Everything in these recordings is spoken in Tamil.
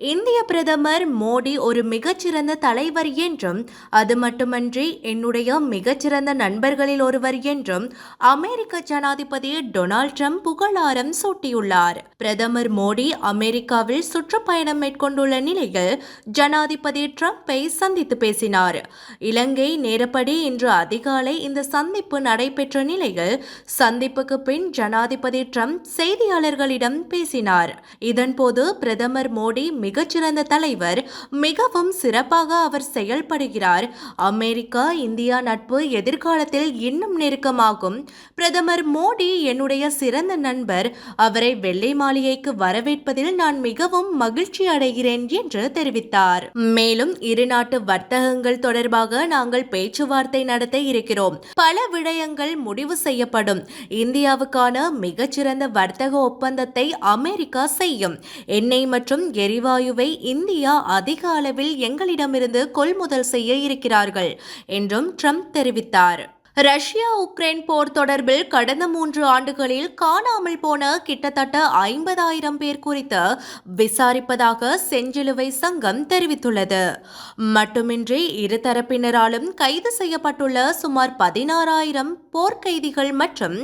இந்திய பிரதமர் மோடி ஒரு மிகச்சிறந்த தலைவர் என்றும் அது மட்டுமன்றி என்னுடைய மிகச்சிறந்த நண்பர்களில் ஒருவர் என்றும் அமெரிக்க ஜனாதிபதி டொனால்ட் ட்ரம்ப் புகழாரம் சூட்டியுள்ளார். பிரதமர் மோடி அமெரிக்காவில் சுற்றுப்பயணம் மேற்கொண்டுள்ள நிலையில் ஜனாதிபதி ட்ரம்ப்பை சந்தித்து பேசினார். இலங்கை நேரப்படி இன்று அதிகாலை இந்த சந்திப்பு நடைபெற்ற நிலையில் சந்திப்புக்கு பின் ஜனாதிபதி ட்ரம்ப் செய்தியாளர்களிடம் பேசினார். இதன்போது பிரதமர் மோடி மிகச்சிறந்த தலைவர் மிகவும் சிறப்பாக அவர் செயல்படுகிறார். அமெரிக்கா இந்தியா நட்பு எதிர்காலத்தில் இன்னும் நெருக்கமாகும். பிரதமர் மோடி என்னுடைய சிறந்த நண்பர் அவரை வெள்ளை மாளிகைக்கு வரவேற்பதில் நான் மிகவும் மகிழ்ச்சி அடைகிறேன் என்று தெரிவித்தார். மேலும் இரு நாட்டு வர்த்தகங்கள் தொடர்பாக நாங்கள் பேச்சுவார்த்தை நடத்த இருக்கிறோம். பல விடயங்கள் முடிவு செய்யப்படும். இந்தியாவுக்கான மிகச்சிறந்த வர்த்தக ஒப்பந்தத்தை அமெரிக்கா செய்யும். எண்ணெய் மற்றும் எரிவாயுவை இந்தியா அதிக அளவில் எங்களிடமிருந்து கொள்முதல் செய்ய இருக்கிறார்கள் என்றும் ட்ரம்ப் தெரிவித்தார். ரஷ்யா உக்ரைன் போர் தொடர்பில் கடந்த மூன்று ஆண்டுகளில் காணாமல் போன கிட்டத்தட்ட ஐம்பதாயிரம் பேர் குறித்து விசாரிப்பதாக செஞ்சிலுவை சங்கம் தெரிவித்துள்ளது. மட்டுமின்றி இருதரப்பினராலும் கைது செய்யப்பட்டுள்ள சுமார் பதினாறாயிரம் போர்க்கைதிகள் மற்றும்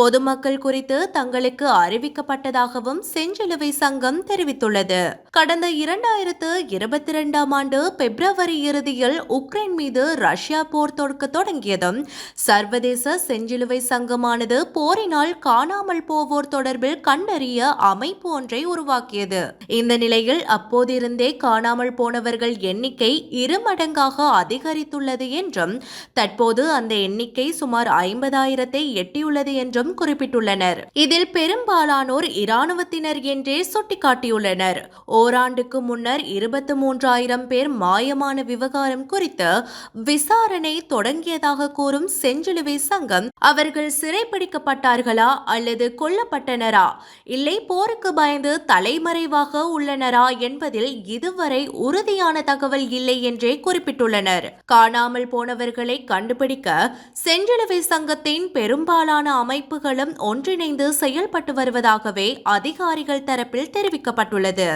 பொதுமக்கள் குறித்து தங்களுக்கு அறிவிக்கப்பட்டதாகவும் செஞ்சிலுவை சங்கம் தெரிவித்துள்ளது. கடந்த இரண்டாயிரத்து இருபத்தி இரண்டாம் ஆண்டு பிப்ரவரி இறுதியில் உக்ரைன் மீது ரஷ்யா போர் தொடுக்க தொடங்கியதும் சர்வதேச செஞ்சிலுவை சங்கமானது போரினால் காணாமல் போவோர் தொடர்பில் கண்டறிய அமைப்பு ஒன்றை உருவாக்கியது. இந்த நிலையில் அப்போதிருந்தே காணாமல் போனவர்கள் எண்ணிக்கை இருமடங்காக அதிகரித்துள்ளது என்றும் தற்போது அந்த எண்ணிக்கை சுமார் ஐம்பதாயிரத்தை எட்டியுள்ளது என்றும் குறிப்பிட்டுள்ளனர். இதில் பெரும்பாலானோர் இராணுவத்தினர் என்றே சுட்டிக்காட்டியுள்ளனர். ஓராண்டுக்கு முன்னர் இருபத்தி மூன்றாயிரம் பேர் மாயமான விவகாரம் குறித்து விசாரணை தொடங்கியதாக கூறும் செஞ்சிலுவை சங்கம் அவர்கள் சிறைப்பிடிக்கப்பட்டார்களா அல்லது கொல்லப்பட்டனரா? இல்லை போருக்கு பயந்து தலைமறைவாக உள்ளனரா என்பதில் இதுவரை உறுதியான தகவல் இல்லை என்றே குறிப்பிட்டுள்ளனர். காணாமல் போனவர்களை கண்டுபிடிக்க செஞ்சிலுவை சங்கத்தின் பெரும்பாலான அமைப்புகளும் ஒன்றிணைந்து செயல்பட்டு வருவதாகவே அதிகாரிகள் தரப்பில் தெரிவிக்கப்பட்டுள்ளது.